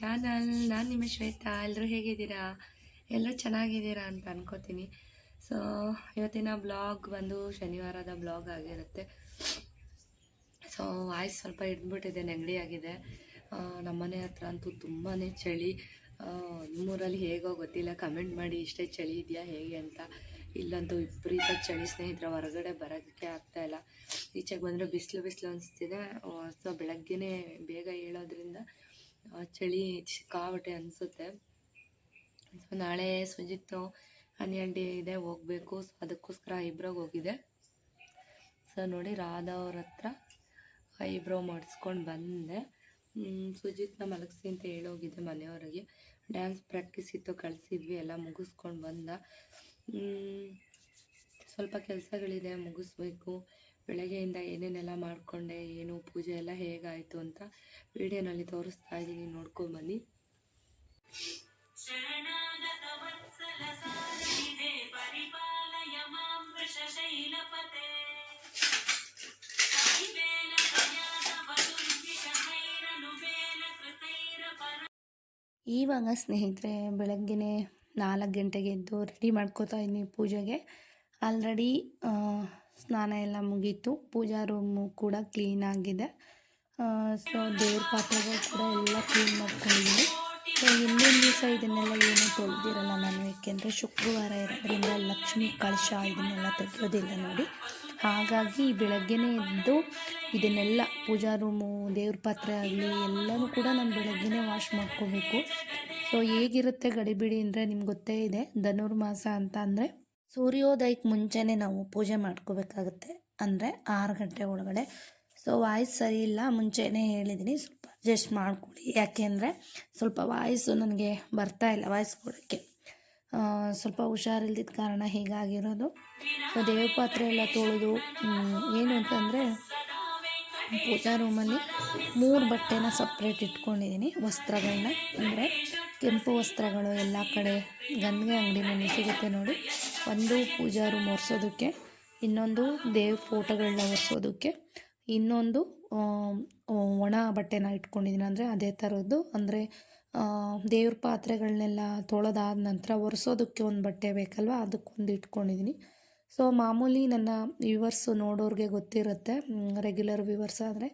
Channel ನಾನು ನಿಮ್ಮ ಶ್ವೇತಾ ಎಲ್ಲರೂ ಹೇಗಿದ್ದೀರಾ? ಎಲ್ಲರೂ ಚೆನ್ನಾಗಿದ್ದೀರಾ ಅಂತ ಅನ್ಕೋತೀನಿ. ಸೊ ಇವತ್ತಿನ ಬ್ಲಾಗ್ ಬಂದು ಶನಿವಾರದ ಬ್ಲಾಗ್ ಆಗಿರುತ್ತೆ. ಸೊ ವಾಯ್ಸ್ ಸ್ವಲ್ಪ ಹಿಡ್ದುಬಿಟ್ಟಿದೆ, ನೆಗಡಿ ಆಗಿದೆ. ನಮ್ಮನೆ ಹತ್ರ ಅಂತೂ ತುಂಬಾ ಚಳಿ. ನಮ್ಮೂರಲ್ಲಿ ಹೇಗೋ ಗೊತ್ತಿಲ್ಲ. ಕಮೆಂಟ್ ಮಾಡಿ, ಇಷ್ಟೇ ಚಳಿ ಇದೆಯಾ, ಹೇಗೆ ಅಂತ. ಇಲ್ಲಂತೂ ವಿಪರೀತ ಚಳಿ, ಸ್ನೇಹಿತರ, ಹೊರಗಡೆ ಬರೋಕ್ಕೆ ಆಗ್ತಾ ಇಲ್ಲ. ಈಚೆಗೆ ಬಂದರೆ ಬಿಸಿಲು ಬಿಸಿಲು ಅನಿಸ್ತಿದೆ. ಸೊ ಬೆಳಗ್ಗೆನೇ ಬೇಗ ಹೇಳೋದ್ರಿಂದ ಚಳಿ ಸಿಕ್ಕಾಬಟ್ಟೆ ಅನಿಸುತ್ತೆ. ಸೊ ನಾಳೆ ಸುಜಿತ್ ಹನಿ ಹನ್ನೆರಡು ಇದೆ, ಹೋಗಬೇಕು. ಸೊ ಅದಕ್ಕೋಸ್ಕರ ಐಬ್ರೋಗೆ ಹೋಗಿದೆ. ಸೊ ನೋಡಿ ರಾಧಾ ಅವ್ರ ಹತ್ರ ಐಬ್ರೋ ಮಾಡಿಸ್ಕೊಂಡು ಬಂದೆ. ಸುಜಿತ್ನ ಮಲಗಿಸಿ ಅಂತ ಹೇಳೋಗಿದ್ದೆ ಮನೆಯವರಿಗೆ. ಡ್ಯಾನ್ಸ್ ಪ್ರಾಕ್ಟೀಸ್ ಇತ್ತು, ಕಳಿಸಿದ್ವಿ, ಎಲ್ಲ ಮುಗಿಸ್ಕೊಂಡು ಬಂದ. ಸ್ವಲ್ಪ ಕೆಲಸಗಳಿದೆ, ಮುಗಿಸ್ಬೇಕು. ಬೆಳಗ್ಗೆಯಿಂದ ಏನೇನೆಲ್ಲ ಮಾಡಿಕೊಂಡೆ, ಏನು ಪೂಜೆ ಎಲ್ಲ ಹೇಗಾಯಿತು ಅಂತ ವಿಡಿಯೋನಲ್ಲಿ ತೋರಿಸ್ತಾ ಇದ್ದೀನಿ ನೋಡ್ಕೊಂಬನ್ನಿ ಇವಾಗ ಸ್ನೇಹಿತರೆ, ಬೆಳಗ್ಗೆನೆ ನಾಲ್ಕು ಗಂಟೆಗೆ ಎದ್ದು ರೆಡಿ ಮಾಡ್ಕೋತಾ ಇದ್ದೀನಿ ಪೂಜೆಗೆ. ಆಲ್ರೆಡಿ ಸ್ನಾನ ಎಲ್ಲ ಮುಗೀತು. ಪೂಜಾ ರೂಮು ಕೂಡ ಕ್ಲೀನ್ ಆಗಿದೆ. ಸೊ ದೇವ್ರ ಪಾತ್ರೆಗಳು ಕೂಡ ಎಲ್ಲ ಕ್ಲೀನ್ ಮಾಡ್ಕೊಂಡಿದ್ದೀನಿ ಸೊ ಇನ್ನೊಂದು ದಿವಸ ಇದನ್ನೆಲ್ಲ ಏನೂ ತೊಳೆದಿರಲ್ಲ ನಾನು ಏಕೆಂದರೆ ಶುಕ್ರವಾರ ಇರೋದ್ರಿಂದ ಲಕ್ಷ್ಮಿ ಕಳಶ ಇದನ್ನೆಲ್ಲ ತೆಗೆಯೋದಿಲ್ಲ ನೋಡಿ. ಹಾಗಾಗಿ ಬೆಳಗ್ಗೆನೇ ಎದ್ದು ಇದನ್ನೆಲ್ಲ ಪೂಜಾ ರೂಮು ದೇವ್ರ ಪಾತ್ರೆ ಆಗಲಿ ಎಲ್ಲನೂ ಕೂಡ ನಾನು ಬೆಳಗ್ಗೆನೇ ವಾಶ್ ಮಾಡ್ಕೋಬೇಕು. ಸೊ ಹೇಗಿರುತ್ತೆ ಗಡಿಬಿಡಿ ಅಂದರೆ ನಿಮ್ಗೆ ಗೊತ್ತೇ ಇದೆ. ಧನುರ್ಮಾಸ ಅಂತ ಅಂದರೆ ಸೂರ್ಯೋದಯಕ್ಕೆ ಮುಂಚೆನೇ ನಾವು ಪೂಜೆ ಮಾಡ್ಕೋಬೇಕಾಗುತ್ತೆ. ಅಂದರೆ ಆರು ಗಂಟೆ ಒಳಗಡೆ. ಸೊ ವಾಯ್ಸ್ ಸರಿ ಇಲ್ಲ, ಮುಂಚೆನೇ ಹೇಳಿದ್ದೀನಿ ಸ್ವಲ್ಪ ಅಡ್ಜಸ್ಟ್ ಮಾಡ್ಕೊಳ್ಳಿ. ಯಾಕೆಂದರೆ ಸ್ವಲ್ಪ ವಾಯ್ಸು ನನಗೆ ಬರ್ತಾ ಇಲ್ಲ, ವಾಯ್ಸ್ ಕೊಡೋಕ್ಕೆ. ಸ್ವಲ್ಪ ಹುಷಾರಿಲ್ದಿದ್ದ ಕಾರಣ ಹೀಗಾಗಿರೋದು. ಸೊ ದೇವ್ರ ಪಾತ್ರೆ ಎಲ್ಲ ತೊಳೆದು ಏನು ಅಂತಂದರೆ ಪೂಜಾ ರೂಮಲ್ಲಿ ಮೂರು ಬಟ್ಟೆನ ಸಪ್ರೇಟ್ ಇಟ್ಕೊಂಡಿದ್ದೀನಿ ವಸ್ತ್ರಗಳನ್ನ ಅಂದರೆ ಕೆಂಪು ವಸ್ತ್ರಗಳು ಎಲ್ಲ ಕಡೆ. ಗಂದಿಗೆ ಮನೆ ಸಿಗುತ್ತೆ ನೋಡಿ. ಒಂದು ಪೂಜಾ ರೂಮ್ ಇನ್ನೊಂದು ದೇವ್ರ ಫೋಟೋಗಳನ್ನ ಒರೆಸೋದಕ್ಕೆ ಇನ್ನೊಂದು ಒಣ ಬಟ್ಟೆನ ಇಟ್ಕೊಂಡಿದ್ದೀನಿ ಅಂದರೆ ಅದೇ ಥರದ್ದು ಅಂದರೆ ದೇವ್ರ ಪಾತ್ರೆಗಳನ್ನೆಲ್ಲ ತೊಳೆದಾದ ನಂತರ ಒರೆಸೋದಕ್ಕೆ ಒಂದು ಬಟ್ಟೆ ಬೇಕಲ್ವ? ಅದಕ್ಕೊಂದು ಇಟ್ಕೊಂಡಿದ್ದೀನಿ ಸೊ, ಮಾಮೂಲಿ ನನ್ನ ವ್ಯೂವರ್ಸು ನೋಡೋರಿಗೆ ಗೊತ್ತಿರುತ್ತೆ. ರೆಗ್ಯುಲರ್ ವ್ಯೂವರ್ಸ್ ಆದರೆ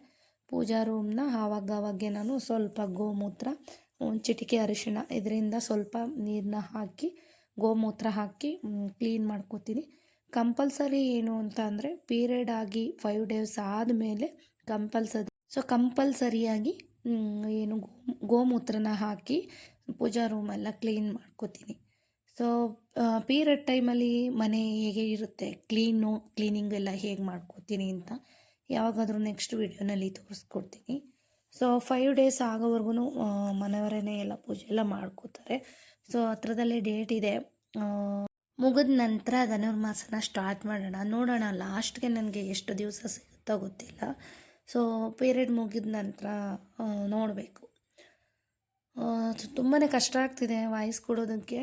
ಪೂಜಾ ರೂಮ್ನ ಆವಾಗ ಆವಾಗೆ ನಾನು ಸ್ವಲ್ಪ ಗೋಮೂತ್ರ, ಒಂದು ಚಿಟಿಕೆ ಅರಿಶಿಣ, ಇದರಿಂದ ಸ್ವಲ್ಪ ನೀರನ್ನ ಹಾಕಿ ಗೋಮೂತ್ರ ಹಾಕಿ ಕ್ಲೀನ್ ಮಾಡ್ಕೋತೀನಿ. ಕಂಪಲ್ಸರಿ ಏನು ಅಂತ ಅಂದರೆ ಪೀರಿಯಡ್ ಆಗಿ ಫೈವ್ ಡೇಸ್ ಆದಮೇಲೆ ಕಂಪಲ್ಸರಿ ಸೊ ಕಂಪಲ್ಸರಿಯಾಗಿ ಏನು ಗೋಮೂತ್ರನ ಹಾಕಿ ಪೂಜಾ ರೂಮೆಲ್ಲ ಕ್ಲೀನ್ ಮಾಡ್ಕೋತೀನಿ. ಸೊ ಪೀರಿಯಡ್ ಟೈಮಲ್ಲಿ ಮನೆ ಹೇಗೆ ಇರುತ್ತೆ? ಕ್ಲೀನು ಕ್ಲೀನಿಂಗ್ ಎಲ್ಲ ಹೇಗೆ ಮಾಡ್ಕೋತೀನಿ ಅಂತ ಯಾವಾಗಾದರೂ ನೆಕ್ಸ್ಟ್ ವಿಡಿಯೋನಲ್ಲಿ ತೋರಿಸ್ಕೊಡ್ತೀನಿ. ಸೊ ಫೈವ್ ಡೇಸ್ ಆಗೋವರೆಗೂ ಮನೆಯವರೇ ಎಲ್ಲ ಪೂಜೆ ಎಲ್ಲ ಮಾಡ್ಕೋತಾರೆ. ಸೊ ಹತ್ರದಲ್ಲಿ ಡೇಟ್ ಇದೆ. ಮುಗಿದ ನಂತರ ಧನುರ್ಮಾಸನ ಸ್ಟಾರ್ಟ್ ಮಾಡೋಣ. ನೋಡೋಣ ಲಾಸ್ಟ್ಗೆ ನನಗೆ ಎಷ್ಟು ದಿವಸ ಸಿಗುತ್ತೋ ಗೊತ್ತಿಲ್ಲ. ಸೊ ಪೀರಿಯಡ್ ಮುಗಿದ ನಂತರ ನೋಡಬೇಕು. ತುಂಬಾ ಕಷ್ಟ ಆಗ್ತಿದೆ ವಾಯ್ಸ್ ಕೊಡೋದಕ್ಕೆ.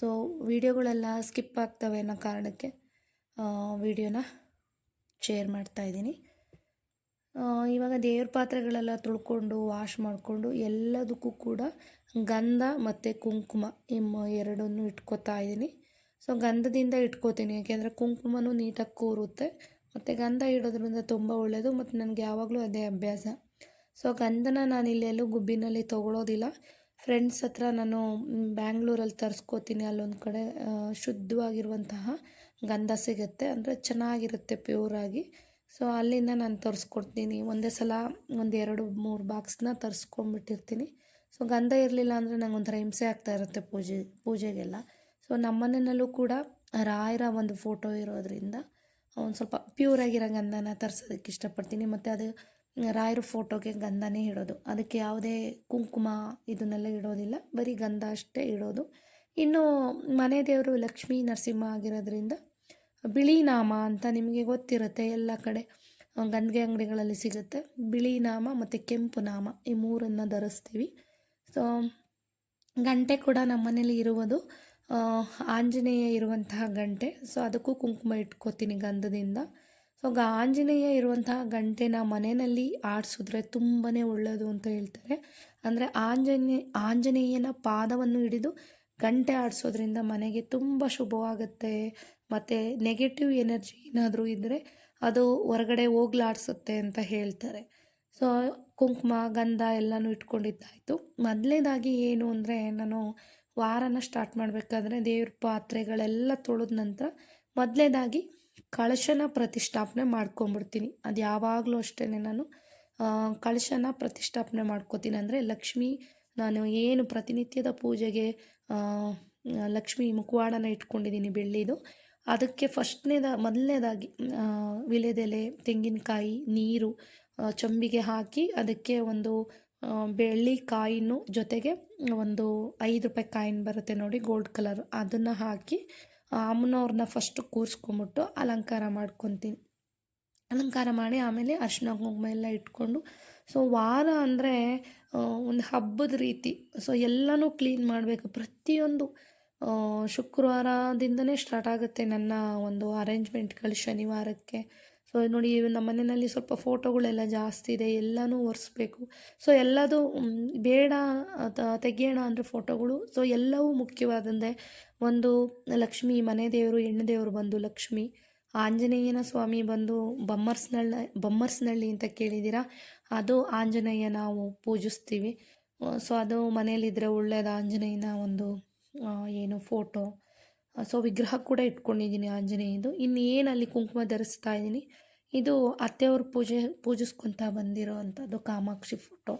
ಸೊ ವಿಡಿಯೋಗಳೆಲ್ಲ ಸ್ಕಿಪ್ ಆಗ್ತವೆ ಅನ್ನೋ ಕಾರಣಕ್ಕೆ ವಿಡಿಯೋನ ಶೇರ್ ಮಾಡ್ತಾಯಿದ್ದೀನಿ ಇವಾಗ ದೇವ್ರ ಪಾತ್ರೆಗಳೆಲ್ಲ ತೊಳ್ಕೊಂಡು ವಾಶ್ ಮಾಡಿಕೊಂಡು ಎಲ್ಲದಕ್ಕೂ ಕೂಡ ಗಂಧ ಮತ್ತು ಕುಂಕುಮ ಇಮ್ಮ ಎರಡನ್ನೂ ಇಟ್ಕೋತಾ ಇದ್ದೀನಿ ಸೊ ಗಂಧದಿಂದ ಇಟ್ಕೋತೀನಿ. ಯಾಕೆಂದರೆ ಕುಂಕುಮನೂ ನೀಟಾಗಿ ಕೂರುತ್ತೆ. ಮತ್ತು ಗಂಧ ಇಡೋದ್ರಿಂದ ತುಂಬ ಒಳ್ಳೆಯದು ಮತ್ತು ನನಗೆ ಯಾವಾಗಲೂ ಅದೇ ಅಭ್ಯಾಸ. ಸೊ ಗಂಧನ ನಾನು ಇಲ್ಲೆಲ್ಲೂ ಗುಬ್ಬಿನಲ್ಲಿ ತೊಗೊಳೋದಿಲ್ಲ. ಫ್ರೆಂಡ್ಸ್ ಹತ್ರ ನಾನು ಬ್ಯಾಂಗ್ಳೂರಲ್ಲಿ ತರಿಸ್ಕೋತೀನಿ. ಅಲ್ಲೊಂದು ಕಡೆ ಶುದ್ಧವಾಗಿರುವಂತಹ ಗಂಧ ಸಿಗುತ್ತೆ. ಅಂದರೆ ಚೆನ್ನಾಗಿರುತ್ತೆ ಪ್ಯೂರಾಗಿ ಸೊ ಅಲ್ಲಿಂದ ನಾನು ತರಿಸ್ಕೊಡ್ತೀನಿ. ಒಂದೇ ಸಲ ಒಂದು ಎರಡು ಮೂರು ಬಾಕ್ಸ್ನ ತರಿಸ್ಕೊಂಬಿಟ್ಟಿರ್ತೀನಿ. ಸೊ ಗಂಧ ಇರಲಿಲ್ಲ ಅಂದರೆ ನಂಗೆ ಒಂಥರ ಹಿಂಸೆ ಆಗ್ತಾ ಇರುತ್ತೆ ಪೂಜೆ, ಪೂಜೆಗೆಲ್ಲ. ಸೊ ನಮ್ಮನೆಯಲ್ಲೂ ಕೂಡ ರಾಯರ ಒಂದು ಫೋಟೋ ಇರೋದ್ರಿಂದ ಒಂದು ಸ್ವಲ್ಪ ಪ್ಯೂರಾಗಿರೋ ಗಂಧನ ತರಿಸೋದಕ್ಕೆ ಇಷ್ಟಪಡ್ತೀನಿ. ಮತ್ತು ಅದು ರಾಯರ ಫೋಟೋಗೆ ಗಂಧನೇ ಇಡೋದು. ಅದಕ್ಕೆ ಯಾವುದೇ ಕುಂಕುಮ ಇದನ್ನೆಲ್ಲ ಇಡೋದಿಲ್ಲ. ಬರೀ ಗಂಧ ಅಷ್ಟೇ ಇಡೋದು. ಇನ್ನು ಮನೆ ದೇವರು ಲಕ್ಷ್ಮೀ ನರಸಿಂಹ ಆಗಿರೋದ್ರಿಂದ ಬಿಳಿ ನಾಮ ಅಂತ ನಿಮಗೆ ಗೊತ್ತಿರುತ್ತೆ ಎಲ್ಲ ಕಡೆ. ಗಂಧಿಗೆ ಅಂಗಡಿಗಳಲ್ಲಿ ಸಿಗುತ್ತೆ. ಬಿಳಿ ನಾಮ ಮತ್ತು ಕೆಂಪು ನಾಮ ಈ ಮೂರನ್ನು ಧರಿಸ್ತೀವಿ. ಸೊ ಗಂಟೆ ಕೂಡ ನಮ್ಮ ಮನೇಲಿ ಇರುವುದು. ಆಂಜನೇಯ ಇರುವಂತಹ ಗಂಟೆ. ಸೊ ಅದಕ್ಕೂ ಕುಂಕುಮ ಇಟ್ಕೋತೀನಿ ಗಂಧದಿಂದ. ಸೊ ಆಂಜನೇಯ ಇರುವಂತಹ ಗಂಟೆನ ಮನೆಯಲ್ಲಿ ಆಡಿಸಿದ್ರೆ ತುಂಬಾ ಒಳ್ಳೆಯದು ಅಂತ ಹೇಳ್ತಾರೆ. ಅಂದರೆ ಆಂಜನೇಯ ಆಂಜನೇಯನ ಪಾದವನ್ನು ಹಿಡಿದು ಗಂಟೆ ಆಡಿಸೋದ್ರಿಂದ ಮನೆಗೆ ತುಂಬ ಶುಭವಾಗುತ್ತೆ. ಮತ್ತು ನೆಗೆಟಿವ್ ಎನರ್ಜಿ ಏನಾದರೂ ಇದ್ದರೆ ಅದು ಹೊರಗಡೆ ಹೋಗ್ಲಾಡ್ಸುತ್ತೆ ಅಂತ ಹೇಳ್ತಾರೆ. ಸೊ ಕುಂಕುಮ, ಗಂಧ ಎಲ್ಲನೂ ಇಟ್ಕೊಂಡಿದ್ದಾಯಿತು. ಮೊದಲನೇದಾಗಿ ಏನು ಅಂದರೆ ನಾನು ವಾರನ ಸ್ಟಾರ್ಟ್ ಮಾಡಬೇಕಾದ್ರೆ ದೇವ್ರ ಪಾತ್ರೆಗಳೆಲ್ಲ ತೊಳೆದ ನಂತರ ಮೊದಲನೇದಾಗಿ ಕಳಶನ ಪ್ರತಿಷ್ಠಾಪನೆ ಮಾಡ್ಕೊಂಬಿಡ್ತೀನಿ. ಅದು ಯಾವಾಗಲೂ ಅಷ್ಟೇ ನಾನು. ಕಳಶನ ಪ್ರತಿಷ್ಠಾಪನೆ ಮಾಡ್ಕೋತೀನಿ. ಅಂದರೆ ಲಕ್ಷ್ಮಿ, ನಾನು ಏನು ಪ್ರತಿನಿತ್ಯದ ಪೂಜೆಗೆ ಲಕ್ಷ್ಮಿ ಮುಖವಾಡನ ಇಟ್ಕೊಂಡಿದ್ದೀನಿ ಬೆಳ್ಳಿದು. ಅದಕ್ಕೆ ಫಸ್ಟ್ನೇದ, ಮೊದಲನೇದಾಗಿ ವೀಳ್ಯದೆಲೆ, ತೆಂಗಿನಕಾಯಿ, ನೀರು ಚೊಂಬಿಗೆ ಹಾಕಿ ಅದಕ್ಕೆ ಒಂದು ಬೆಳ್ಳಿ ಕಾಯಿನು ಜೊತೆಗೆ ಒಂದು ಐದು ರೂಪಾಯಿ ಕಾಯಿನ್ ಬರುತ್ತೆ ನೋಡಿ ಗೋಲ್ಡ್ ಕಲರ್. ಅದನ್ನು ಹಾಕಿ ಅಮ್ಮನವ್ರನ್ನ ಫಸ್ಟು ಕೂರಿಸ್ಕೊಂಬಿಟ್ಟು ಅಲಂಕಾರ ಮಾಡ್ಕೊತೀನಿ. ಅಲಂಕಾರ ಮಾಡಿ ಆಮೇಲೆ ಅರಿಶಿನ ಕುಂಕುಮ ಎಲ್ಲ ಇಟ್ಕೊಂಡು, ಸೊ ವಾರ ಅಂದರೆ ಒಂದು ಹಬ್ಬದ ರೀತಿ. ಸೊ ಎಲ್ಲನೂ ಕ್ಲೀನ್ ಮಾಡಬೇಕು. ಪ್ರತಿಯೊಂದು ಶುಕ್ರವಾರದಿಂದನೇ ಸ್ಟಾರ್ಟ್ ಆಗುತ್ತೆ ನನ್ನ ಒಂದು ಅರೇಂಜ್ಮೆಂಟ್ಗಳು ಶನಿವಾರಕ್ಕೆ. ಸೊ ನೋಡಿ ನಮ್ಮ ಮನೆಯಲ್ಲಿ ಸ್ವಲ್ಪ ಫೋಟೋಗಳೆಲ್ಲ ಜಾಸ್ತಿ ಇದೆ, ಎಲ್ಲನೂ ಒರೆಸ್ಬೇಕು. ಸೊ ಎಲ್ಲದು ಬೇಡ ತೆಗೆಯೋಣ ಅಂದರೆ ಫೋಟೋಗಳು ಸೊ ಎಲ್ಲವೂ ಮುಖ್ಯವಾದಂದೆ ಒಂದು ಲಕ್ಷ್ಮಿ, ಮನೆ ದೇವರು, ಹೆಣ್ಣು ದೇವರು ಬಂದು ಲಕ್ಷ್ಮಿ. ಆಂಜನೇಯನ ಸ್ವಾಮಿ ಬಂದು ಬಮ್ಮರ್ಸ್ನಳ್ಳ, ಬಮ್ಮರ್ಸ್ನಳ್ಳಿ ಅಂತ ಕೇಳಿದ್ದೀರಾ? ಅದು ಆಂಜನೇಯ ನಾವು ಪೂಜಿಸ್ತೀವಿ. ಸೊ ಅದು ಮನೇಲಿದ್ದರೆ ಒಳ್ಳೆಯದು ಆಂಜನೇಯನ ಒಂದು ಏನು ಫೋಟೋ. ಸೊ ವಿಗ್ರಹ ಕೂಡ ಇಟ್ಕೊಂಡಿದ್ದೀನಿ ಆಂಜನೇಯದು ಇನ್ನು ಏನು ಅಲ್ಲಿ ಕುಂಕುಮ ಧರಿಸ್ತಾ ಇದ್ದೀನಿ, ಇದು ಅತ್ತೆಯವ್ರ ಪೂಜೆ, ಪೂಜಿಸ್ಕೊತಾ ಬಂದಿರೋ ಅಂಥದ್ದು ಕಾಮಾಕ್ಷಿ ಫೋಟೋ.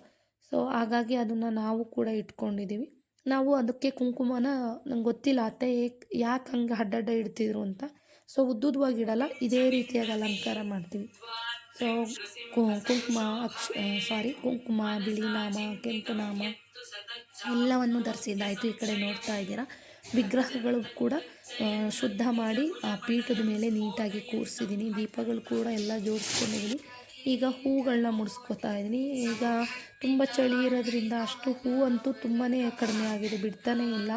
ಸೊ ಹಾಗಾಗಿ ಅದನ್ನು ನಾವು ಕೂಡ ಇಟ್ಕೊಂಡಿದ್ದೀವಿ. ನಾವು ಅದಕ್ಕೆ ಕುಂಕುಮನ, ನಂಗೆ ಗೊತ್ತಿಲ್ಲ ಅತ್ತೆ ಏಕ್, ಯಾಕೆ ಹಂಗೆ ಅಡ್ಡಡ್ಡ ಇಡ್ತಿದ್ರು ಅಂತ. ಸೊ ಉದ್ದುದ್ವಾಗಿ ಇಡಲ್ಲ, ಇದೇ ರೀತಿಯಾಗಿ ಅಲಂಕಾರ ಮಾಡ್ತೀವಿ. ಸೊ ಕುಂಕುಮ, ಅಕ್ಷ ಸಾರಿ ಕುಂಕುಮ, ಬಿಳಿ ನಾಮ, ಕೆಂಪು ನಾಮ ಎಲ್ಲವನ್ನು ಧರಿಸಿದ್ದಾಯಿತು ಈ ಕಡೆ ನೋಡ್ತಾ ಇದ್ದೀರಾ? ವಿಗ್ರಹಗಳು ಕೂಡ ಶುದ್ಧ ಮಾಡಿ, ಆ, ಪೀಠದ ಮೇಲೆ ನೀಟಾಗಿ ಕೂರಿಸಿದ್ದೀನಿ. ದೀಪಗಳು ಕೂಡ ಎಲ್ಲ ಜೋಡಿಸ್ಕೊಂಡಿದ್ದೀನಿ. ಈಗ ಹೂಗಳನ್ನ ಮುಡಿಸ್ಕೊತಾ ಇದ್ದೀನಿ. ಈಗ ತುಂಬ ಚಳಿ ಇರೋದ್ರಿಂದ ಅಷ್ಟು ಹೂ ಅಂತೂ ತುಂಬಾ ಕಡಿಮೆ ಆಗಿದೆ. ಬಿಡ್ತಾನೇ ಇಲ್ಲ.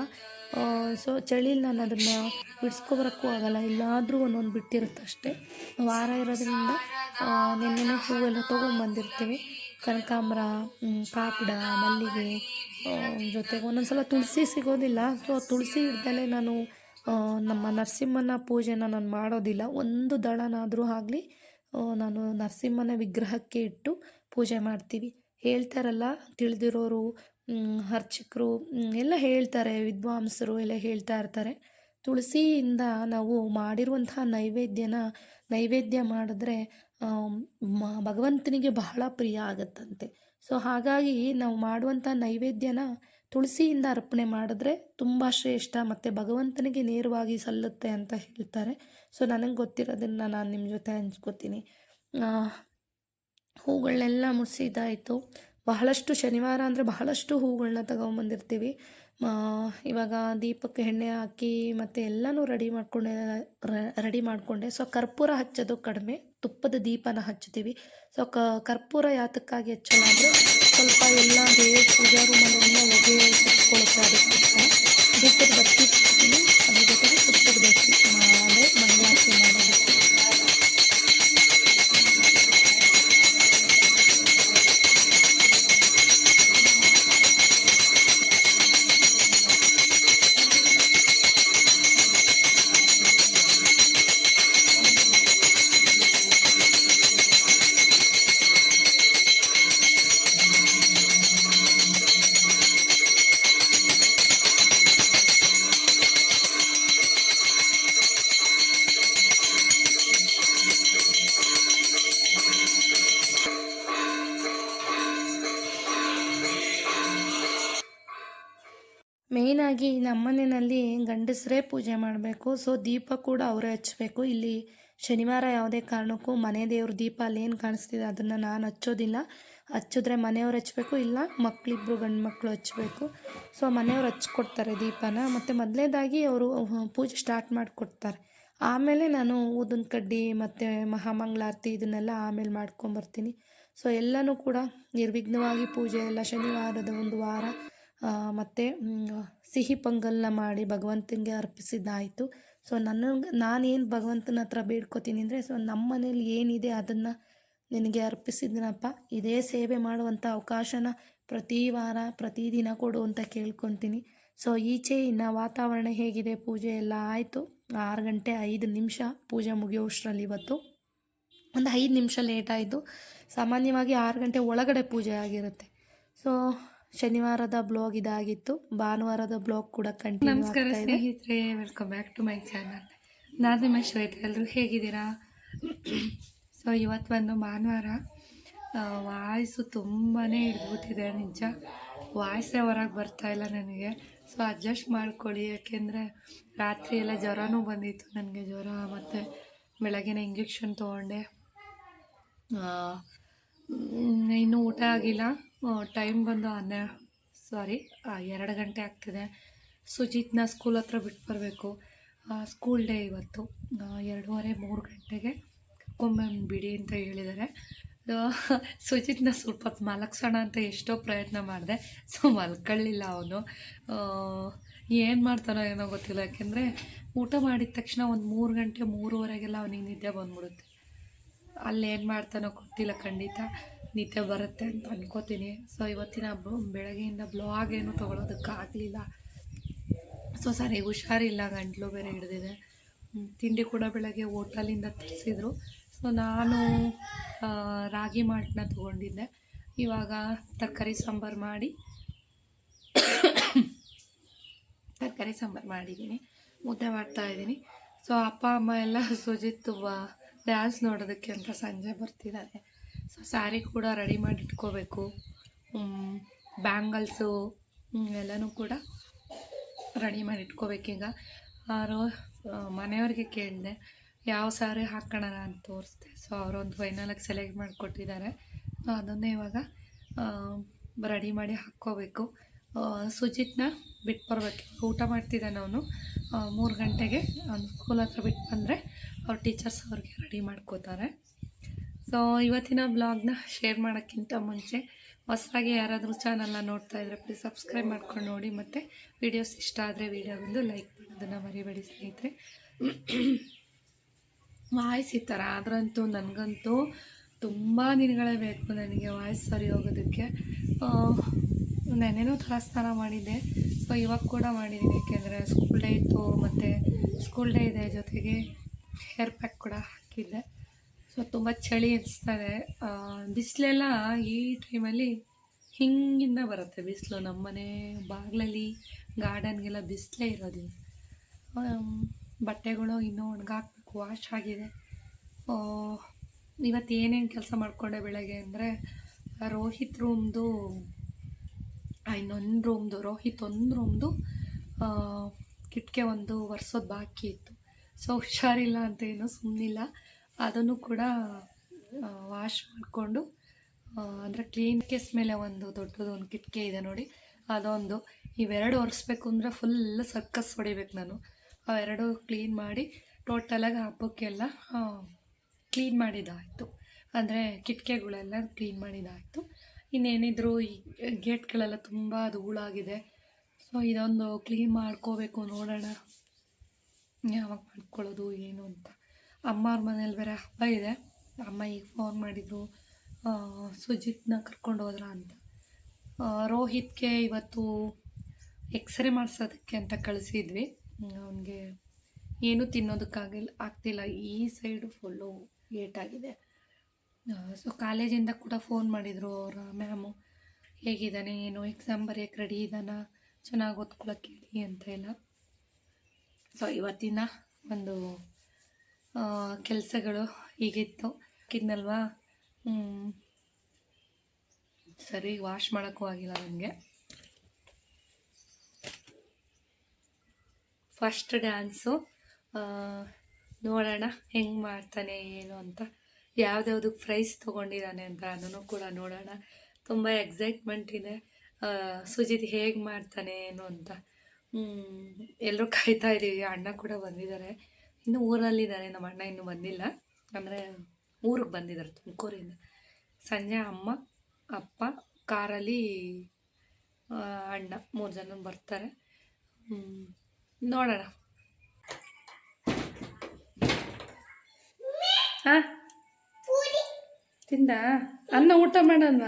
ಸೊ ಚಳಿಲಿ ನಾನು ಅದನ್ನು ಬಿಡಿಸ್ಕೊಬರೋಕ್ಕೂ ಆಗಲ್ಲ. ಎಲ್ಲಾದರೂ ಒಂದೊಂದು ಬಿಟ್ಟಿರುತ್ತೆ ಅಷ್ಟೇ. ವಾರ ಇರೋದ್ರಿಂದ ನಿನ್ನೆ ಹೂವೆಲ್ಲ ತೊಗೊಂಬಂದಿರ್ತೀವಿ. ಕನಕಾಂಬರ ಕಾಕಡ, ಮಲ್ಲಿಗೆ ಜೊತೆಗೆ ಒಂದೊಂದು ಸಲ ತುಳಸಿ ಸಿಗೋದಿಲ್ಲ. ಸೊ ತುಳಸಿ ಇಡ್ದಲೇ ನಾನು ನಮ್ಮ ನರಸಿಂಹನ ಪೂಜೆನ ನಾನು ಮಾಡೋದಿಲ್ಲ. ಒಂದು ದಳನಾದರೂ ಆಗಲಿ ನಾನು ನರಸಿಂಹನ ವಿಗ್ರಹಕ್ಕೆ ಇಟ್ಟು ಪೂಜೆ ಮಾಡ್ತೀವಿ. ಹೇಳ್ತಾರಲ್ಲ, ತಿಳಿದಿರೋರು ಅರ್ಚಕರು ಎಲ್ಲ ಹೇಳ್ತಾರೆ, ವಿದ್ವಾಂಸರು ಎಲ್ಲ ಹೇಳ್ತಾ ಇರ್ತಾರೆ. ತುಳಸಿಯಿಂದ ನಾವು ಮಾಡಿರುವಂತಹ ನೈವೇದ್ಯನ, ನೈವೇದ್ಯ ಮಾಡಿದ್ರೆ ಭಗವಂತನಿಗೆ ಬಹಳ ಪ್ರಿಯ ಆಗತ್ತಂತೆ. ಸೊ ಹಾಗಾಗಿ ನಾವು ಮಾಡುವಂಥ ನೈವೇದ್ಯನ ತುಳಸಿಯಿಂದ ಅರ್ಪಣೆ ಮಾಡಿದ್ರೆ ತುಂಬ ಶ್ರೇಷ್ಠ, ಮತ್ತು ಭಗವಂತನಿಗೆ ನೇರವಾಗಿ ಸಲ್ಲುತ್ತೆ ಅಂತ ಹೇಳ್ತಾರೆ. ಸೊ ನನಗೆ ಗೊತ್ತಿರೋದನ್ನು ನಾನು ನಿಮ್ಮ ಜೊತೆ ಹಂಚ್ಕೋತೀನಿ. ಹೂಗಳನ್ನೆಲ್ಲ ಮುಡಿಸಿದ್ದಾಯಿತು ಬಹಳಷ್ಟು ಶನಿವಾರ ಅಂದರೆ ಬಹಳಷ್ಟು ಹೂಗಳನ್ನ ತಗೊಂಬಂದಿರ್ತೀವಿ. ಇವಾಗ ದೀಪಕ್ಕೆ ಎಣ್ಣೆ ಹಾಕಿ ಮತ್ತು ಎಲ್ಲನೂ ರೆಡಿ ಮಾಡ್ಕೊಂಡೆ ರೆಡಿ ಮಾಡಿಕೊಂಡೆ. ಸೊ ಕರ್ಪೂರ ಹಚ್ಚೋದು ಕಡಿಮೆ, ತುಪ್ಪದ ದೀಪನ ಹಚ್ತೀವಿ ಸೊ ಕರ್ಪೂರ ಯಾತಕ್ಕಾಗಿ ಹಚ್ಚಲ್ಲ ಸ್ವಲ್ಪ ಎಲ್ಲ ದೇವ್ರ ಪೂಜಾ ರೂಮಲ್ಲೆಲ್ಲ ಹೊಗೆ ಅದಕ್ಕೋಸ್ಕರ ದೀಪದ ಬತ್ತಿ ಅದ್ರ ಜೊತೆಗೆ ತುಪ್ಪದ ಬತ್ತಿ ಅಂದರೆ ಮಂಗಳಾರತಿ ಮಾಡೋದಕ್ಕೆ. ಗಂಡಸರೇ ಪೂಜೆ ಮಾಡಬೇಕು. ಸೊ ದೀಪ ಕೂಡ ಅವರೇ ಹಚ್ಚಬೇಕು ಇಲ್ಲಿ ಶನಿವಾರ ಯಾವುದೇ ಕಾರಣಕ್ಕೂ ಮನೆ ದೇವ್ರ ದೀಪ ಅಲ್ಲಿ ಏನು ಕಾಣಿಸ್ತಿದೆ ಅದನ್ನು ನಾನು ಹಚ್ಚೋದಿಲ್ಲ. ಹಚ್ಚಿದ್ರೆ ಮನೆಯವ್ರು ಹಚ್ಚಬೇಕು ಇಲ್ಲ ಮಕ್ಕಳಿಬ್ರು ಗಂಡು ಮಕ್ಕಳು ಹಚ್ಚಬೇಕು ಸೊ ಮನೆಯವ್ರು ಹಚ್ಕೊಡ್ತಾರೆ ದೀಪನ. ಮತ್ತು ಮೊದಲನೇದಾಗಿ ಅವರು ಪೂಜೆ ಸ್ಟಾರ್ಟ್ ಮಾಡಿಕೊಡ್ತಾರೆ. ಆಮೇಲೆ ನಾನು ಊದಿನ ಕಡ್ಡಿ ಮತ್ತು ಮಹಾಮಂಗಳಾರತಿ ಇದನ್ನೆಲ್ಲ ಆಮೇಲೆ ಮಾಡ್ಕೊಂಬರ್ತೀನಿ. ಸೊ ಎಲ್ಲನೂ ಕೂಡ ನಿರ್ವಿಘ್ನವಾಗಿ ಪೂಜೆ ಎಲ್ಲ ಶನಿವಾರದ ಒಂದು ವಾರ ಮತ್ತು ಸಿಹಿ ಪೊಂಗಲ್ನ ಮಾಡಿ ಭಗವಂತನಿಗೆ ಅರ್ಪಿಸಿದ್ದಾಯಿತು. ಸೊ ನನಗೆ, ನಾನೇನು ಭಗವಂತನ ಹತ್ರ ಬೇಡ್ಕೋತೀನಿ ಅಂದರೆ ಸೊ ನಮ್ಮ ಮನೇಲಿ ಏನಿದೆ ಅದನ್ನು ನಿನಗೆ ಅರ್ಪಿಸಿದ್ದೀನಪ್ಪ. ಇದೇ ಸೇವೆ ಮಾಡುವಂಥ ಅವಕಾಶನ ಪ್ರತಿ ವಾರ ಪ್ರತಿದಿನ ಕೊಡು ಅಂತ ಕೇಳ್ಕೊತೀನಿ. ಸೊ ಈಚೆ ಇನ್ನು ವಾತಾವರಣ ಹೇಗಿದೆ ಪೂಜೆ ಎಲ್ಲ ಆಯಿತು. ಆರು ಗಂಟೆ ಐದು ನಿಮಿಷ ಪೂಜೆ ಮುಗಿಯೋಷ್ಟರಲ್ಲಿ ಇವತ್ತು. ಒಂದು ಐದು ನಿಮಿಷ ಲೇಟ್ ಆಯಿತು. ಸಾಮಾನ್ಯವಾಗಿ ಆರು ಗಂಟೆ ಒಳಗಡೆ ಪೂಜೆ ಆಗಿರುತ್ತೆ. ಸೊ ಶನಿವಾರದ ಬ್ಲಾಗ್ ಇದಾಗಿತ್ತು. ಭಾನುವಾರದ ಬ್ಲಾಗ್ ಕೂಡ ಕಂಟಿನ್ಯೂ ನಮಸ್ಕಾರ ಆಗ್ತಾ ಇದೆ. ಸ್ನೇಹಿತರೆ welcome back to my channel ನಾನು ನಿಮ್ಮ ಶ್ವೇತ ಎಲ್ಲರೂ ಹೇಗಿದ್ದೀರಾ? ಸೊ ಇವತ್ತು ಬಂದು ಭಾನುವಾರ ವಾಯ್ಸು ತುಂಬಾ ಹಿಡಿದ್ಬಿಟ್ಟಿದೆ ನಿಜ. ವಾಯ್ಸೇ ಹೊರಗೆ ಬರ್ತಾ ಇಲ್ಲ ನನಗೆ. ಸೊ ಅಡ್ಜಸ್ಟ್ ಮಾಡ್ಕೊಳ್ಳಿ ಯಾಕೆಂದರೆ ರಾತ್ರಿ ಎಲ್ಲ ಜ್ವರನೂ ಬಂದಿತ್ತು. ನನಗೆ ಜ್ವರ ಮತ್ತು ಬೆಳಗಿನ ಇಂಜೆಕ್ಷನ್ ತೊಗೊಂಡೆ. ಇನ್ನೂ ಊಟ ಆಗಿಲ್ಲ. ಟೈಮ್ ಬಂದು ಹನ್ನೆ ಸಾರಿ ಎರಡು ಗಂಟೆ ಆಗ್ತಿದೆ. ಸುಜಿತ್ನ ಸ್ಕೂಲ್ ಹತ್ರ ಬಿಟ್ಟು ಬರಬೇಕು. ಸ್ಕೂಲ್ ಡೇ ಇವತ್ತು. ಎರಡೂವರೆ, ಮೂರು ಗಂಟೆಗೆ ಕರ್ಕೊಂಬಂದ್ಬಿಡಿ ಅಂತ ಹೇಳಿದ್ದಾರೆ. ಸುಜಿತ್ನ ಸ್ವಲ್ಪ ಮಲಗ್ಸೋಣ ಅಂತ ಎಷ್ಟೋ ಪ್ರಯತ್ನ ಮಾಡಿದೆ. ಸೊ, ಮಲ್ಕೊಳ್ಳಿಲ್ಲ ಅವನು. ಏನು ಮಾಡ್ತಾನೋ ಏನೋ ಗೊತ್ತಿಲ್ಲ. ಯಾಕೆಂದರೆ ಊಟ ಮಾಡಿದ ತಕ್ಷಣ ಒಂದು ಮೂರು ಗಂಟೆ, ಮೂರುವರೆಗೆಲ್ಲ ಅವನಿಗೆ ನಿದ್ದೆ ಬಂದ್ಬಿಡುತ್ತೆ. ಅಲ್ಲಿ ಏನು ಮಾಡ್ತಾನೋ ಗೊತ್ತಿಲ್ಲ, ಖಂಡಿತ ನಿದ್ದೆ ಬರುತ್ತೆ ಅಂತ ಅನ್ಕೋತೀನಿ. ಸೊ ಇವತ್ತಿನ ಬೆಳಗ್ಗೆಯಿಂದ ಬ್ಲಾಗ್ ಏನು ತೊಗೊಳೋದಕ್ಕಾಗಲಿಲ್ಲ ಸೊ ಸರಿ, ಹುಷಾರಿಲ್ಲ, ಗಂಟ್ಲು ಬೇರೆ ಹಿಡಿದಿದೆ. ತಿಂಡಿ ಕೂಡ ಬೆಳಗ್ಗೆ ಹೋಟಲಿಂದ ತರಿಸಿದ್ರು. ಸೊ ನಾನು ರಾಗಿ ಮಾಲ್ಟ್ನ ತೊಗೊಂಡಿದ್ದೆ. ಇವಾಗ ತರಕಾರಿ ಸಾಂಬಾರು ಮಾಡಿ, ತರಕಾರಿ ಸಾಂಬಾರು ಮಾಡಿದ್ದೀನಿ. ಮುದ್ದೆ ಮಾಡ್ತಾ ಇದ್ದೀನಿ. ಸೊ ಅಪ್ಪ, ಅಮ್ಮ ಎಲ್ಲ ಸುಜಿತ್ ಡ್ಯಾನ್ಸ್ ನೋಡೋದಕ್ಕೆ ಅಂತ ಸಂಜೆ ಬರ್ತಿದ್ದಾರೆ. ಸೊ ಸ್ಯಾರಿ ಕೂಡ ರೆಡಿ ಮಾಡಿ ಇಟ್ಕೋಬೇಕು ಬ್ಯಾಂಗಲ್ಸು ಎಲ್ಲನೂ ಕೂಡ ರೆಡಿ ಮಾಡಿ ಇಟ್ಕೋಬೇಕೀಗ ಅವರು ಮನೆಯವ್ರಿಗೆ ಕೇಳಿದೆ, ಯಾವ ಸ್ಯಾರಿ ಹಾಕೋಣ ಅಂತ ತೋರಿಸ್ದೆ. ಸೊ ಅವರೊಂದು ಫೈನಲಾಗಿ ಸೆಲೆಕ್ಟ್ ಮಾಡಿಕೊಟ್ಟಿದ್ದಾರೆ. ಸೊ ಅದನ್ನೇ ಇವಾಗ ರೆಡಿ ಮಾಡಿ ಹಾಕ್ಕೋಬೇಕು. ಸುಜಿತ್ನ ಬಿಟ್ಟು ಬರಬೇಕು ಊಟ ಮಾಡ್ತಿದ್ದಾನೆ ಅವನು. ಮೂರು ಗಂಟೆಗೆ ಸ್ಕೂಲ್ ಹತ್ರ ಬಿಟ್ಟು ಬಂದರೆ ಅವ್ರ ಟೀಚರ್ಸ್ ಅವ್ರಿಗೆ ರೆಡಿ ಮಾಡ್ಕೋತಾರೆ. ಸೊ ಇವತ್ತಿನ ಬ್ಲಾಗ್ನ ಶೇರ್ ಮಾಡೋಕ್ಕಿಂತ ಮುಂಚೆ ಹೊಸದಾಗಿ ಯಾರಾದರೂ ಚಾನಲ್ನ ನೋಡ್ತಾ ಇದ್ರೆ ಪ್ಲೀಸ್ ಸಬ್ಸ್ಕ್ರೈಬ್ ಮಾಡ್ಕೊಂಡು ನೋಡಿ. ಮತ್ತು ವೀಡಿಯೋಸ್ ಇಷ್ಟ ಆದರೆ ವೀಡಿಯೋಗೊಂದು ಲೈಕ್ ಮಾಡೋದನ್ನು ಮರಿಬೇಡಿ ಸ್ನೇಹಿತರೆ. ವಾಯ್ಸ್ ಈ ಥರ ಆದ್ರಂತೂ ನನಗಂತೂ ತುಂಬ ದಿನಗಳೇ ಬೇಕು ನನಗೆ ವಾಯ್ಸ್ ಸರಿ ಹೋಗೋದಕ್ಕೆ ನೆನೇನೂ ಥರ ಸ್ನಾನ ಮಾಡಿದ್ದೆ. ಸೊ ಇವಾಗ ಕೂಡ ಮಾಡಿದ್ದೀನಿ ಏಕೆಂದರೆ ಸ್ಕೂಲ್ ಡೇ ಇತ್ತು, ಮತ್ತು ಸ್ಕೂಲ್ ಡೇ ಇದೆ ಜೊತೆಗೆ ಹೇರ್ ಪ್ಯಾಕ್ ಕೂಡ ಹಾಕಿದ್ದೆ. ಸೊ ತುಂಬ ಚಳಿ ಅನಿಸ್ತದೆ. ಬಿಸಿಲೆಲ್ಲ ಈ ಟೈಮಲ್ಲಿ ಹಿಂಗಿಂದ ಬರುತ್ತೆ ಬಿಸಿಲು. ನಮ್ಮನೆ ಬಾಗಿಲಲ್ಲಿ ಗಾರ್ಡನ್ಗೆಲ್ಲ ಬಿಸಿಲೇ ಆಮ್, ಬಟ್ಟೆಗಳು ಇನ್ನೂ ಒಣಗಾಕ್ಬೇಕು ವಾಶ್ ಆಗಿದೆ. ಇವತ್ತು ಏನೇನು ಕೆಲಸ ಮಾಡಿಕೊಂಡೆ ಬೆಳಗ್ಗೆ ಅಂದರೆ ರೋಹಿತ್ ರೂಮ್ದು ಇನ್ನೊಂದು ರೂಮ್ದು ರೋಹಿತ್ ಒಂದು ರೂಮ್ದು ಕಿಟಕಿ ಒಂದು ಒರೆಸೋದು ಬಾಕಿ ಇತ್ತು. ಸೊ ಹುಷಾರಿಲ್ಲ ಅಂತ ಏನೂ ಸುಮ್ಮನಿಲ್ಲ ಅದನ್ನು ಕೂಡ ವಾಶ್ ಮಾಡಿಕೊಂಡು ಅಂದರೆ ಕ್ಲೀನ್ ಕೇಸ್ ಮೇಲೆ ಒಂದು ದೊಡ್ಡದು ಒಂದು ಕಿಟಕಿ ಇದೆ ನೋಡಿ. ಅದೊಂದು. ಇವೆರಡು ಒರೆಸ್ಬೇಕು ಅಂದರೆ ಫುಲ್ ಸರ್ಕಸ್ ಹೊಡಿಬೇಕು ನಾನು. ಅವೆರಡು ಕ್ಲೀನ್ ಮಾಡಿ ಟೋಟಲಾಗಿ ಹಬ್ಬಕ್ಕೆಲ್ಲ ಕ್ಲೀನ್ ಮಾಡಿದ್ದಾಯಿತು. ಅಂದರೆ ಕಿಟಕಿಗಳೆಲ್ಲ ಕ್ಲೀನ್ ಮಾಡಿದ್ದಾಯಿತು. ಇನ್ನೇನಿದ್ರು ಈ ಗೇಟ್ಗಳೆಲ್ಲ ತುಂಬ ಧೂಳಾಗಿದೆ. ಸೊ ಇದೊಂದು ಕ್ಲೀನ್ ಮಾಡ್ಕೋಬೇಕು ನೋಡೋಣ. ಯಾವಾಗ ಮಾಡ್ಕೊಳ್ಳೋದು, ಏನು ಅಂತ. ಅಮ್ಮ ಅವ್ರ ಮನೇಲಿ ಬೇರೆ ಹಬ್ಬ ಇದೆ. ಅಮ್ಮ ಈಗ ಫೋನ್ ಮಾಡಿದರು ಸುಜಿತ್ನ ಕರ್ಕೊಂಡು ಹೋದ್ರ ಅಂತ. ರೋಹಿತ್ಗೆ ಇವತ್ತು ಎಕ್ಸ್ರೇ ಮಾಡಿಸೋದಕ್ಕೆ ಅಂತ ಕಳಿಸಿದ್ವಿ. ಅವನಿಗೆ ಏನೂ ತಿನ್ನೋದಕ್ಕಾಗಿಲ್ಲ ಆಗ್ತಿಲ್ಲ. ಈ ಸೈಡು ಫುಲ್ಲು ಏಟಾಗಿದೆ ಸೊ ಕಾಲೇಜಿಂದ ಕೂಡ ಫೋನ್ ಮಾಡಿದರು ಅವರ ಮ್ಯಾಮು ಹೇಗಿದ್ದಾನೆ, ಏನು ಎಕ್ಸಾಮ್ ಬರೆಯೋಕ್ಕೆ ರೆಡಿ ಇದ್ದಾನ? ಚೆನ್ನಾಗಿ ಓದ್ಕೊಳಕ್ಕೆ ಹೇಳಿ ಅಂತ ಎಲ್ಲ. ಸೊ ಇವತ್ತಿನ ಒಂದು ಕೆಲಸಗಳು ಹೀಗಿತ್ತು. ಹಾಕಿದ್ನಲ್ವಾ ಸರಿ ವಾಶ್ ಮಾಡೋಕ್ಕೂ ಆಗಿಲ್ಲ ನನಗೆ ಫಸ್ಟ್ ಡ್ಯಾನ್ಸು ನೋಡೋಣ ಹೆಂಗೆ ಮಾಡ್ತಾನೆ, ಏನು ಅಂತ. ಯಾವ್ದ್ಯಾವ್ದಕ್ಕೆ ಪ್ರೈಸ್ ತೊಗೊಂಡಿದ್ದಾನೆ ಅಂತ ಅದನ್ನು ಕೂಡ ನೋಡೋಣ. ತುಂಬ ಎಕ್ಸೈಟ್ಮೆಂಟ್ ಇದೆ. ಸುಜಿತ್ ಹೇಗೆ ಮಾಡ್ತಾನೆ, ಏನು ಅಂತ. ಎಲ್ಲರೂ ಕಾಯ್ತಾ ಇದ್ದೀವಿ ಅಣ್ಣ ಕೂಡ ಬಂದಿದ್ದಾರೆ. ಇನ್ನು ಊರಲ್ಲಿದ್ದಾರೆ, ನಮ್ಮ ಅಣ್ಣ ಇನ್ನೂ ಬಂದಿಲ್ಲ. ಅಂದರೆ ಊರಿಗೆ ಬಂದಿದ್ದಾರೆ, ತುಮಕೂರಿಂದ. ಸಂಜೆ ಅಮ್ಮ, ಅಪ್ಪ, ಕಾರಲ್ಲಿ ಅಣ್ಣ ಮೂರು ಜನ ಬರ್ತಾರೆ. ನೋಡೋಣ. ಹಾಂ? ತಿಂದ? ಅನ್ನ ಊಟ ಮಾಡೋಣ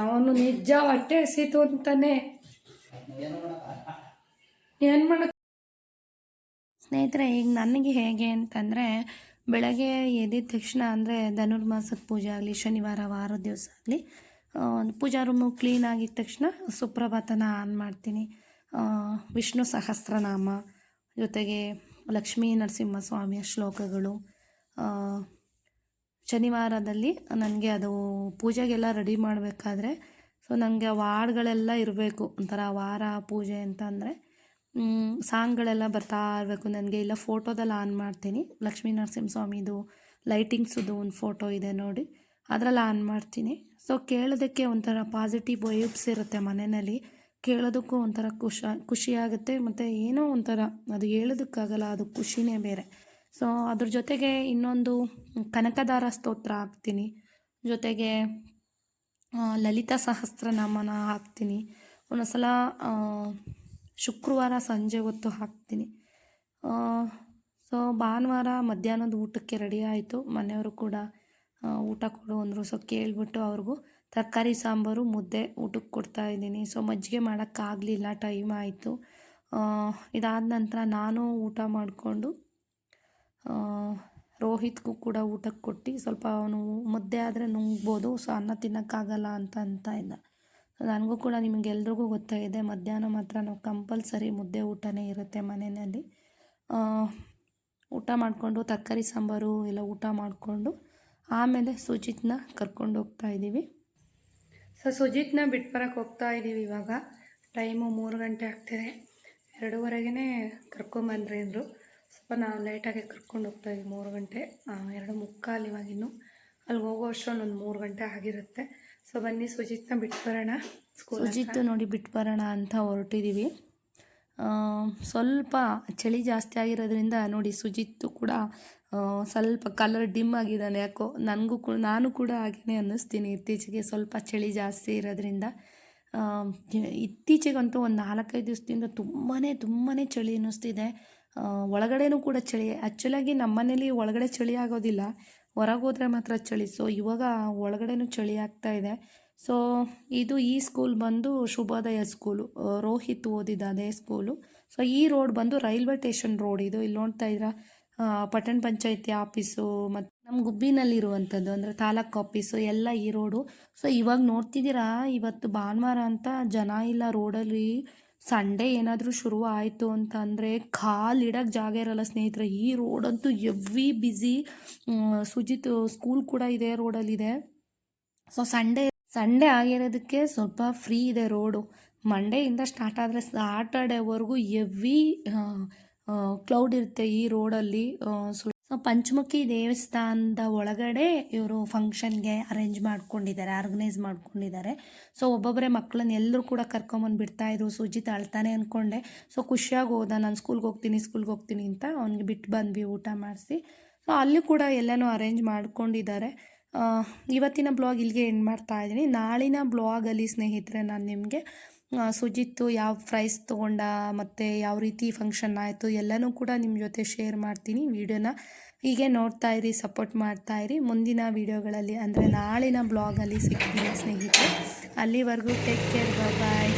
ಅವನು ನಿಜ ಹೊಟ್ಟೆ ಹಸಿತು ಅಂತಾನೆ. ಏನು ಮಾಡ ಸ್ನೇಹಿತರೆ ಈಗ ನನಗೆ ಹೇಗೆ ಅಂತಂದರೆ ಬೆಳಗ್ಗೆ ಎದ್ದಿದ ತಕ್ಷಣ ಅಂದರೆ ಧನುರ್ಮಾಸದ ಪೂಜೆ ಆಗಲಿ ಶನಿವಾರ ವಾರ ದಿವಸ ಆಗಲಿ ಪೂಜಾ ರೂಮು ಕ್ಲೀನ್ ಆಗಿದ ತಕ್ಷಣ ಸುಪ್ರಭಾತನ ಆನ್ ಮಾಡ್ತೀನಿ. ವಿಷ್ಣು ಸಹಸ್ರನಾಮ ಜೊತೆಗೆ ಲಕ್ಷ್ಮೀ ನರಸಿಂಹಸ್ವಾಮಿಯ ಶ್ಲೋಕಗಳು ಆ, ಶನಿವಾರದಲ್ಲಿ ನನಗೆ ಅದು ಪೂಜೆಗೆಲ್ಲ ರೆಡಿ ಮಾಡಬೇಕಾದ್ರೆ ಸೊ ನನಗೆ ವಾರ್ಡ್ಗಳೆಲ್ಲ ಇರಬೇಕು. ಒಂಥರ ವಾರ ಪೂಜೆ ಅಂತ ಅಂದರೆ ಸಾಂಗ್ಗಳೆಲ್ಲ ಬರ್ತಾ ಇರಬೇಕು. ನನಗೆ ಇಲ್ಲ ಫೋಟೋದಲ್ಲಿ ಆನ್ ಮಾಡ್ತೀನಿ. ಲಕ್ಷ್ಮೀ ನರಸಿಂಹಸ್ವಾಮಿದು ಲೈಟಿಂಗ್ಸದು ಒಂದು ಫೋಟೋ ಇದೆ ನೋಡಿ, ಅದರಲ್ಲಿ ಆನ್ ಮಾಡ್ತೀನಿ. ಸೊ ಕೇಳೋದಕ್ಕೆ ಒಂಥರ ಪಾಸಿಟಿವ್ ವೈಬ್ಸ್ ಇರುತ್ತೆ ಮನೆಯಲ್ಲಿ. ಕೇಳೋದಕ್ಕೂ ಒಂಥರ ಖುಷ ಖುಷಿಯಾಗುತ್ತೆ ಮತ್ತು ಏನೋ ಒಂಥರ, ಅದು ಹೇಳೋದಕ್ಕಾಗಲ್ಲ, ಅದು ಖುಷಿನೇ ಬೇರೆ. ಸೊ ಅದ್ರ ಜೊತೆಗೆ ಇನ್ನೊಂದು ಕನಕದಾರ ಸ್ತೋತ್ರ ಹಾಕ್ತೀನಿ. ಜೊತೆಗೆ ಲಲಿತಾ ಸಹಸ್ರನಾಮನ ಹಾಕ್ತೀನಿ. ಒಂದೊಂದ್ಸಲ ಶುಕ್ರವಾರ ಸಂಜೆ ಹೊತ್ತು ಹಾಕ್ತೀನಿ. ಸೊ ಭಾನುವಾರ ಮಧ್ಯಾಹ್ನದ ಊಟಕ್ಕೆ ರೆಡಿ ಆಯಿತು. ಮನೆಯವರು ಕೂಡ ಊಟ ಕೊಡು ಅಂದರು. ಸೊ ಕೇಳಿಬಿಟ್ಟು ಅವ್ರಿಗೂ ತರಕಾರಿ, ಸಾಂಬಾರು, ಮುದ್ದೆ ಊಟಕ್ಕೆ ಕೊಡ್ತಾ ಇದ್ದೀನಿ. ಸೊ ಮಜ್ಜಿಗೆ ಮಾಡೋಕ್ಕಾಗಲಿಲ್ಲ. ಟೈಮ್ ಆಯಿತು. ಇದಾದ ನಂತರ ನಾನು ಊಟ ಮಾಡಿಕೊಂಡು ರೋಹಿತ್ಗೂ ಕೂಡ ಊಟಕ್ಕೆ ಕೊಟ್ಟು ಸ್ವಲ್ಪ ಅವನು ಮುದ್ದೆ ಆದರೆ ನುಂಗ್ಬೋದು ಸೊ ಅನ್ನ ತಿನ್ನೋಕ್ಕಾಗಲ್ಲ ಅಂತ ಅಂತ ಇಲ್ಲ ನನಗೂ ಕೂಡ ನಿಮಗೆಲ್ರಿಗೂ ಗೊತ್ತಾಗಿದೆ, ಮಧ್ಯಾಹ್ನ ಮಾತ್ರ ನಾವು ಕಂಪಲ್ಸರಿ ಮುದ್ದೆ ಊಟನೇ ಇರುತ್ತೆ ಮನೆಯಲ್ಲಿ. ಊಟ ಮಾಡಿಕೊಂಡು ತರಕಾರಿ ಸಾಂಬಾರು ಎಲ್ಲ ಊಟ ಮಾಡಿಕೊಂಡು ಆಮೇಲೆ ಸುಜಿತ್ನ ಕರ್ಕೊಂಡು ಹೋಗ್ತಾ ಇದ್ದೀವಿ. ಸೊ ಸುಜಿತ್ನ ಬಿಟ್ಟು ಬರೋಕ್ಕೆ ಹೋಗ್ತಾ ಇದ್ದೀವಿ ಇವಾಗ. ಟೈಮು ಮೂರು ಗಂಟೆ ಆಗ್ತಿದೆ. ಎರಡೂವರೆಗೆ ಕರ್ಕೊಂಬಂದ್ರಿ ಅಂದರು ಸ್ವಲ್ಪ ನಾವು ಲೇಟಾಗಿ ಕರ್ಕೊಂಡು ಹೋಗ್ತಾ ಇದ್ದೀವಿ, ಮೂರು ಗಂಟೆ ಎರಡು ಮುಕ್ಕಾಲು ಇವಾಗಿನ್ನು ಅಲ್ಲಿ ಹೋಗೋ ಅಷ್ಟೊಂದು ಒಂದು ಮೂರು ಗಂಟೆ ಆಗಿರುತ್ತೆ. ಸೊ ಬನ್ನಿ ಸುಜಿತ್ನ ಬಿಟ್ಟು ಬರೋಣ ಸುಜಿತ್ ನೋಡಿ ಬಿಟ್ಟು ಬರೋಣ ಅಂತ ಹೊರಟಿದ್ದೀವಿ ಸ್ವಲ್ಪ ಚಳಿ ಜಾಸ್ತಿ ಆಗಿರೋದ್ರಿಂದ ನೋಡಿ ಸುಜಿತ್ತು ಕೂಡ ಸ್ವಲ್ಪ ಕಲರ್ ಡಿಮ್ ಆಗಿದ್ದಾನೆ ಯಾಕೋ. ನನಗೂ ಕೂಡ, ನಾನು ಕೂಡ ಹಾಗೇ ಅನ್ನಿಸ್ತೀನಿ ಇತ್ತೀಚೆಗೆ ಸ್ವಲ್ಪ ಚಳಿ ಜಾಸ್ತಿ ಇರೋದ್ರಿಂದ. ಇತ್ತೀಚೆಗಂತೂ ಒಂದು ನಾಲ್ಕೈದು ದಿವಸದಿಂದ ತುಂಬಾ ತುಂಬಾ ಚಳಿ ಅನ್ನಿಸ್ತಿದೆ. ಒಳಗಡೆನೂ ಕೂಡ ಚಳಿ. ಆ್ಯಕ್ಚುಲಾಗಿ ನಮ್ಮ ಮನೇಲಿ ಒಳಗಡೆ ಚಳಿ ಆಗೋದಿಲ್ಲ. ಹೊರಗೆ ಮಾತ್ರ ಚಳಿ. ಸೊ ಇವಾಗ ಒಳಗಡೆನೂ ಚಳಿ ಆಗ್ತಾ ಇದೆ. ಸೊ ಇದು ಈ ಸ್ಕೂಲ್ ಬಂದು ಶುಭೋದಯ ಸ್ಕೂಲು ರೋಹಿತ್ ಓದಿದ ಅದೇ ಸ್ಕೂಲು ಸೊ ಈ ರೋಡ್ ಬಂದು ರೈಲ್ವೆ ಸ್ಟೇಷನ್ ರೋಡ್ ಇದು. ಇಲ್ಲಿ ನೋಡ್ತಾ ಇದ್ದೀರಾ? ಪಟ್ಟಣ ಪಂಚಾಯತಿ ಆಫೀಸು ಮತ್ತು ನಮ್ಮ ಗುಬ್ಬಿನಲ್ಲಿರುವಂಥದ್ದು, ಅಂದರೆ ತಾಲೂಕು ಆಫೀಸು ಎಲ್ಲ ಈ ರೋಡು ಸೊ ಇವಾಗ ನೋಡ್ತಿದ್ದೀರಾ? ಇವತ್ತು ಭಾನುವಾರ ಅಂತ ಜನ ಇಲ್ಲ ರೋಡಲ್ಲಿ ಸಂಡೇ ಏನಾದರೂ ಶುರು ಆಯಿತು ಅಂತ ಅಂದರೆ ಕಾಲಿಡಕ್ಕೆ ಜಾಗ ಇರಲ್ಲ ಸ್ನೇಹಿತರೆ. ಈ ರೋಡಂತೂ ಎವ್ರಿ ಬ್ಯುಸಿ ಸುಜಿತ್ ಸ್ಕೂಲ್ ಕೂಡ ಇದೆ ರೋಡಲ್ಲಿದೆ ಸೊ ಸಂಡೇ ಸಂಡೇ ಆಗಿರೋದಕ್ಕೆ ಸ್ವಲ್ಪ ಫ್ರೀ ಇದೆ ರೋಡು ಮಂಡೇಯಿಂದ ಸ್ಟಾರ್ಟ್ ಆದರೆ ಸಾಟರ್ಡೇವರೆಗೂ ಎವ್ರಿ ಕ್ಲೌಡ್ ಇರುತ್ತೆ ಈ ರೋಡಲ್ಲಿ ಪಂಚಮುಖಿ ದೇವಸ್ಥಾನದ ಒಳಗಡೆ ಇವರು ಫಂಕ್ಷನ್ಗೆ ಅರೇಂಜ್ ಮಾಡ್ಕೊಂಡಿದ್ದಾರೆ, ಆರ್ಗನೈಸ್ ಮಾಡ್ಕೊಂಡಿದ್ದಾರೆ. ಸೊ ಒಬ್ಬೊಬ್ಬರೇ ಮಕ್ಕಳನ್ನ ಎಲ್ಲರೂ ಕೂಡ ಕರ್ಕೊಂಬಂದು ಬಿಡ್ತಾಯಿದ್ರು ಸುಜಿತ್ ಅಳ್ತಾನೆ ಅಂದ್ಕೊಂಡೆ ಸೊ ಖುಷಿಯಾಗಿ ಹೋದ, ನಾನು ಸ್ಕೂಲ್ಗೆ ಹೋಗ್ತೀನಿ ಸ್ಕೂಲ್ಗೆ ಹೋಗ್ತೀನಿ ಅಂತ ಅವ್ನಿಗೆ ಬಿಟ್ಟು ಬಂದ್ವಿ ಊಟ ಮಾಡಿಸಿ. ಸೊ ಅಲ್ಲಿ ಕೂಡ ಎಲ್ಲನೂ ಅರೇಂಜ್ ಮಾಡ್ಕೊಂಡಿದ್ದಾರೆ. ಇವತ್ತಿನ ಬ್ಲಾಗ್ ಇಲ್ಲಿಗೆ ಎಂಡ್ ಮಾಡ್ತಾ ಇದ್ದೀನಿ. ನಾಳಿನ ಬ್ಲಾಗಲ್ಲಿ ಸ್ನೇಹಿತರೆ, ನಾನು ನಿಮಗೆ ಸುಜಿತ್ತು ಯಾವ ಪ್ರೈಸ್ ತೊಗೊಂಡ, ಮತ್ತು ಯಾವ ರೀತಿ ಫಂಕ್ಷನ್ ಆಯಿತು, ಎಲ್ಲನೂ ಕೂಡ ನಿಮ್ಮ ಜೊತೆ ಶೇರ್ ಮಾಡ್ತೀನಿ ವೀಡಿಯೋನ. ಹೀಗೆ ನೋಡ್ತಾ ಇರಿ ಸಪೋರ್ಟ್ ಮಾಡ್ತಾ ಇರಿ. ಮುಂದಿನ ವಿಡಿಯೋಗಳಲ್ಲಿ ಅಂದರೆ ನಾಳಿನ ಬ್ಲಾಗಲ್ಲಿ ಸಿಗ್ತೀನಿ ಸ್ನೇಹಿತರೆ. ಅಲ್ಲಿವರೆಗೂ ಟೇಕ್ ಕೇರ್ ಬಾಯ್